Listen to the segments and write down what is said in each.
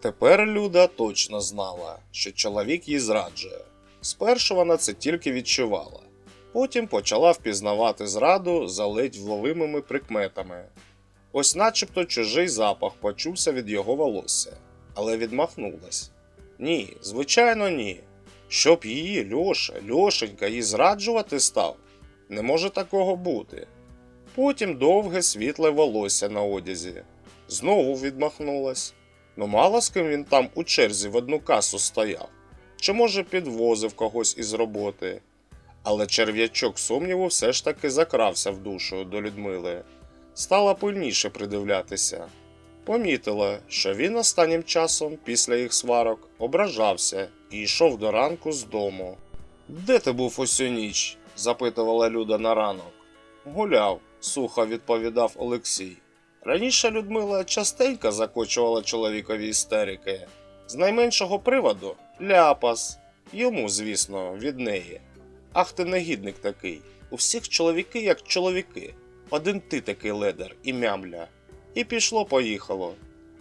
Тепер Люда точно знала, що чоловік її зраджує. Спершу вона це тільки відчувала, потім почала впізнавати зраду за ледь вловимими прикметами. Ось начебто чужий запах почувся від його волосся, але відмахнулась. Ні, звичайно, ні. Щоб її Льоша, Льошенька її зраджувати став. Не може такого бути. Потім довге світле волосся на одязі. Знову відмахнулась. Ну мало з ким він там у черзі в одну касу стояв, чи може підвозив когось із роботи. Але черв'ячок сумніву все ж таки закрався в душу до Людмили. Стала пильніше придивлятися. Помітила, що він останнім часом, після їх сварок, ображався і йшов до ранку з дому. Де ти був усю ніч? запитувала Люда на ранок. Гуляв, сухо відповідав Олексій. Раніше Людмила частенько закочувала чоловікові істерики. З найменшого приводу ляпас. Йому, звісно, від неї. Ах ти негідник такий. У всіх чоловіки як чоловіки. Один ти такий ледер і мямля. І пішло поїхало.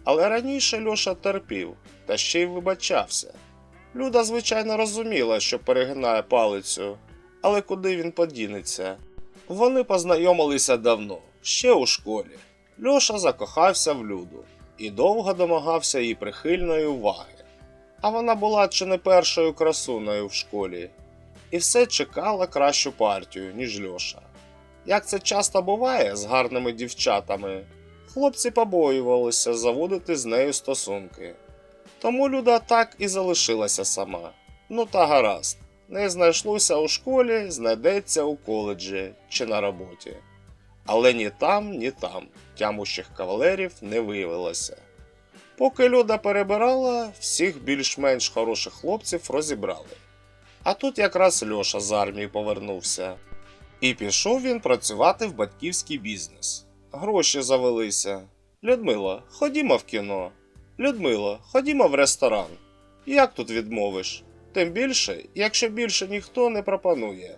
Але раніше Льоша терпів та ще й вибачався. Люда, звичайно, розуміла, що перегинає палицю, але куди він подінеться? Вони познайомилися давно, ще у школі. Льоша закохався в Люду і довго домагався її прихильної уваги. А вона була чи не першою красуною в школі, і все чекала кращу партію, ніж Льоша. Як це часто буває з гарними дівчатами, хлопці побоювалися заводити з нею стосунки. Тому Люда так і залишилася сама. Ну та гаразд, не знайшлося у школі, знайдеться у коледжі чи на роботі. Але ні там, ні там тямущих кавалерів не виявилося. Поки Люда перебирала, всіх більш-менш хороших хлопців розібрали. А тут якраз Льоша з армії повернувся. І пішов він працювати в батьківський бізнес. Гроші завелися. Людмила, ходімо в кіно. Людмила, ходімо в ресторан. Як тут відмовиш? Тим більше, якщо більше ніхто не пропонує.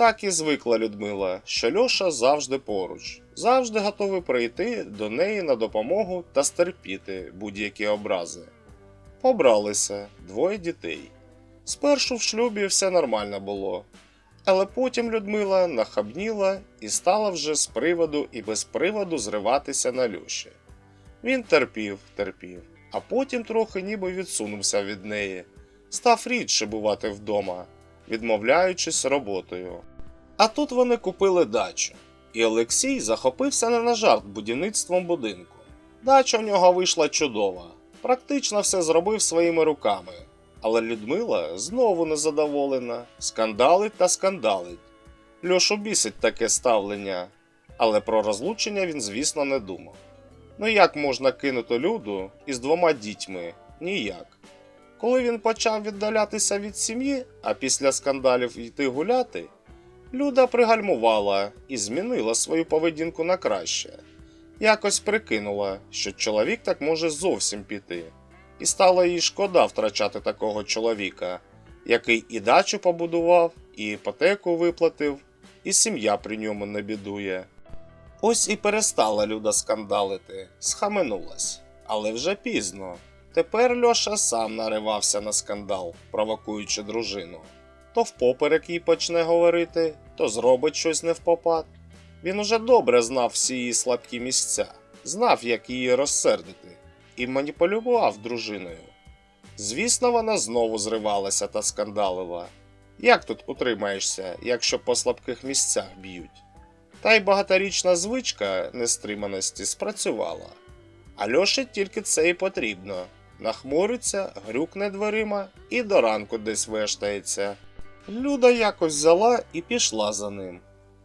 Так і звикла Людмила, що Льоша завжди поруч, завжди готовий прийти до неї на допомогу та стерпіти будь-які образи. Побралися двоє дітей. Спершу в шлюбі все нормально було, але потім Людмила нахабніла і стала вже з приводу і без приводу зриватися на Льоші. Він терпів, терпів, а потім трохи ніби відсунувся від неї, став рідше бувати вдома, відмовляючись роботою. А тут вони купили дачу, і Олексій захопився не на жарт будівництвом будинку. Дача у нього вийшла чудова, практично все зробив своїми руками. Але Людмила знову незадоволена, скандалить та скандалить. Льошу бісить таке ставлення, але про розлучення він, звісно, не думав. Ну як можна кинути люду із двома дітьми? Ніяк. Коли він почав віддалятися від сім'ї, а після скандалів йти гуляти, Люда пригальмувала і змінила свою поведінку на краще. Якось прикинула, що чоловік так може зовсім піти, і стало їй шкода втрачати такого чоловіка, який і дачу побудував, і іпотеку виплатив, і сім'я при ньому не бідує. Ось і перестала Люда скандалити, схаменулась. Але вже пізно. Тепер Льоша сам наривався на скандал, провокуючи дружину. То впоперек їй почне говорити, то зробить щось не впопад. Він уже добре знав всі її слабкі місця, знав, як її розсердити, і маніпулював дружиною. Звісно, вона знову зривалася та скандалила. Як тут утримаєшся, якщо по слабких місцях б'ють? Та й багаторічна звичка нестриманості спрацювала. А Льоші тільки це і потрібно. Нахмуриться, грюкне дверима і до ранку десь вештається. Люда якось взяла і пішла за ним.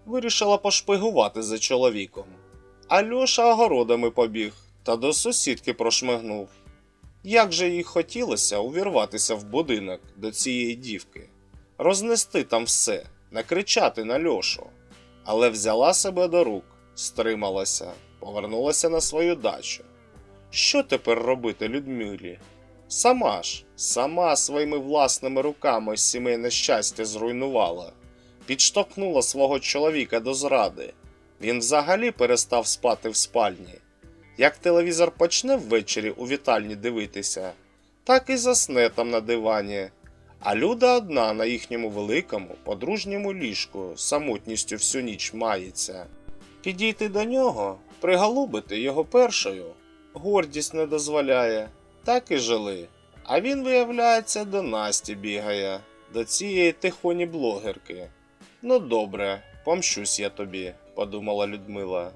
Вирішила пошпигувати за чоловіком. А Льоша огородами побіг та до сусідки прошмигнув. Як же їй хотілося увірватися в будинок до цієї дівки, рознести там все, накричати на Льошу. Але взяла себе до рук, стрималася, повернулася на свою дачу. Що тепер робити Людмилі? Сама ж, сама своїми власними руками сімейне щастя зруйнувала, підштовхнула свого чоловіка до зради. Він взагалі перестав спати в спальні. Як телевізор почне ввечері у вітальні дивитися, так і засне там на дивані. А люда одна на їхньому великому подружньому ліжку самотністю всю ніч мається. Підійти до нього, приголубити його першою, гордість не дозволяє, так і жили. А він, виявляється, до Насті бігає, до цієї тихоні блогерки. Ну добре, помщусь я тобі, подумала Людмила,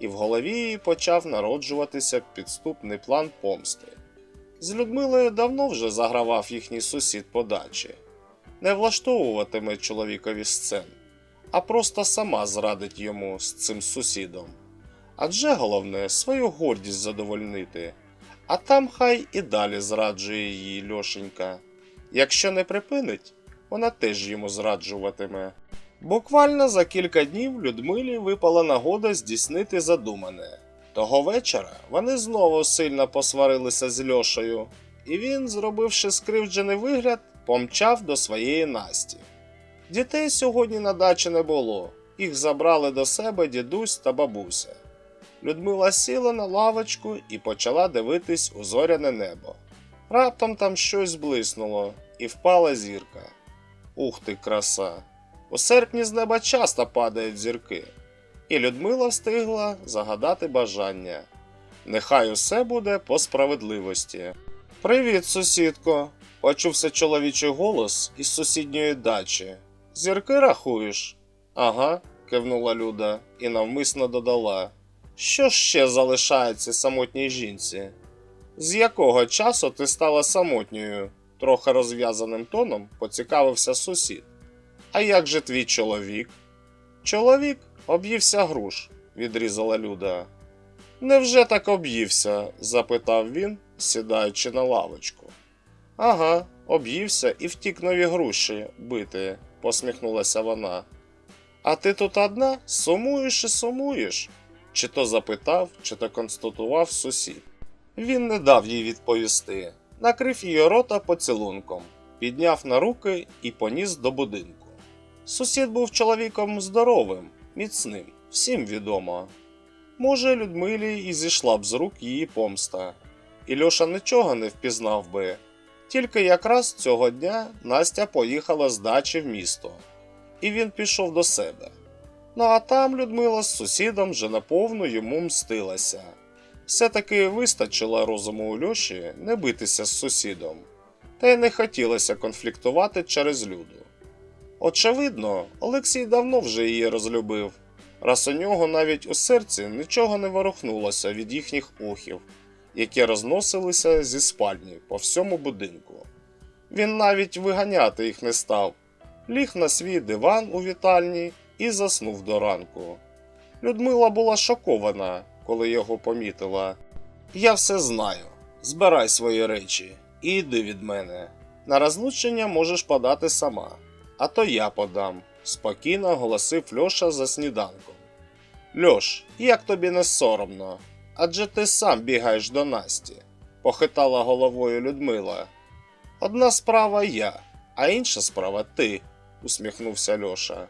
і в голові її почав народжуватися підступний план помсти. З Людмилою давно вже загравав їхній сусід по дачі. Не влаштовуватиме чоловікові сцен, а просто сама зрадить йому з цим сусідом. Адже головне свою гордість задовольнити, а там хай і далі зраджує її Льошенька. Якщо не припинить, вона теж йому зраджуватиме. Буквально за кілька днів Людмилі випала нагода здійснити задумане. Того вечора вони знову сильно посварилися з Льошею, і він, зробивши скривджений вигляд, помчав до своєї Насті. Дітей сьогодні на дачі не було, їх забрали до себе дідусь та бабуся. Людмила сіла на лавочку і почала дивитись у зоряне небо. Раптом там щось блиснуло, і впала зірка. Ух ти, краса! У серпні з неба часто падають зірки, і Людмила встигла загадати бажання. Нехай усе буде по справедливості. Привіт, сусідко! Почувся чоловічий голос із сусідньої дачі. Зірки рахуєш? Ага, кивнула Люда і навмисно додала. Що ще залишається самотній жінці? З якого часу ти стала самотньою? трохи розв'язаним тоном поцікавився сусід. А як же твій чоловік? Чоловік об'ївся груш, відрізала Люда. Невже так об'ївся? запитав він, сідаючи на лавочку. Ага, об'ївся і втік нові груші бити, посміхнулася вона. А ти тут одна сумуєш і сумуєш? Чи то запитав, чи то констатував сусід. Він не дав їй відповісти, накрив її рота поцілунком, підняв на руки і поніс до будинку. Сусід був чоловіком здоровим, міцним, всім відомо. Може, Людмилі і зійшла б з рук її помста, і Льоша нічого не впізнав би. Тільки якраз цього дня Настя поїхала з дачі в місто, і він пішов до себе. Ну а там Людмила з сусідом вже наповну йому мстилася. Все-таки вистачило розуму у Льоші не битися з сусідом, та й не хотілося конфліктувати через люду. Очевидно, Олексій давно вже її розлюбив, раз у нього навіть у серці нічого не ворухнулося від їхніх охів, які розносилися зі спальні по всьому будинку. Він навіть виганяти їх не став, ліг на свій диван у вітальні і заснув до ранку. Людмила була шокована, коли його помітила. Я все знаю. Збирай свої речі і йди від мене. На розлучення можеш подати сама, а то я подам, спокійно оголосив Льоша за сніданком. Льош, як тобі не соромно? Адже ти сам бігаєш до Насті, похитала головою Людмила. Одна справа я, а інша справа ти, усміхнувся Льоша.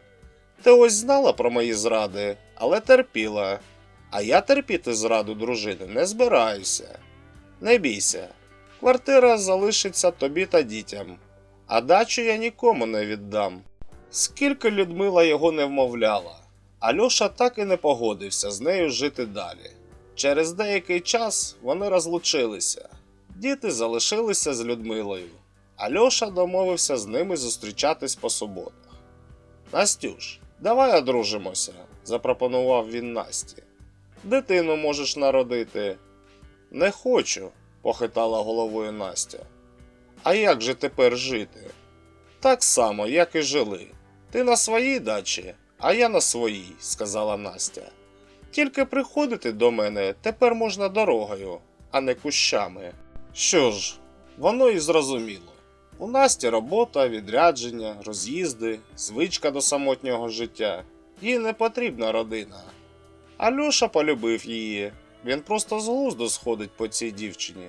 Ти ось знала про мої зради, але терпіла. А я терпіти зраду дружини не збираюся. Не бійся, квартира залишиться тобі та дітям, а дачу я нікому не віддам. Скільки Людмила його не вмовляла, Альоша так і не погодився з нею жити далі. Через деякий час вони розлучилися. Діти залишилися з Людмилою. Альоша домовився з ними зустрічатись по суботах. Настюш, давай одружимося, запропонував він Насті. Дитину можеш народити. Не хочу, похитала головою Настя. А як же тепер жити? Так само, як і жили. Ти на своїй дачі, а я на своїй, сказала Настя. Тільки приходити до мене тепер можна дорогою, а не кущами. Що ж, воно і зрозуміло. У Насті робота, відрядження, роз'їзди, звичка до самотнього життя. Їй не потрібна родина. Альоша полюбив її. Він просто з глузду сходить по цій дівчині.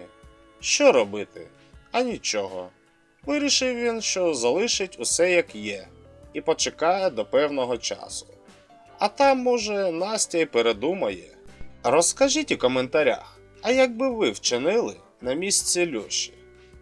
Що робити? А нічого. Вирішив він, що залишить усе як є, і почекає до певного часу. А там, може, Настя й передумає. Розкажіть у коментарях, а як би ви вчинили на місці Льоші?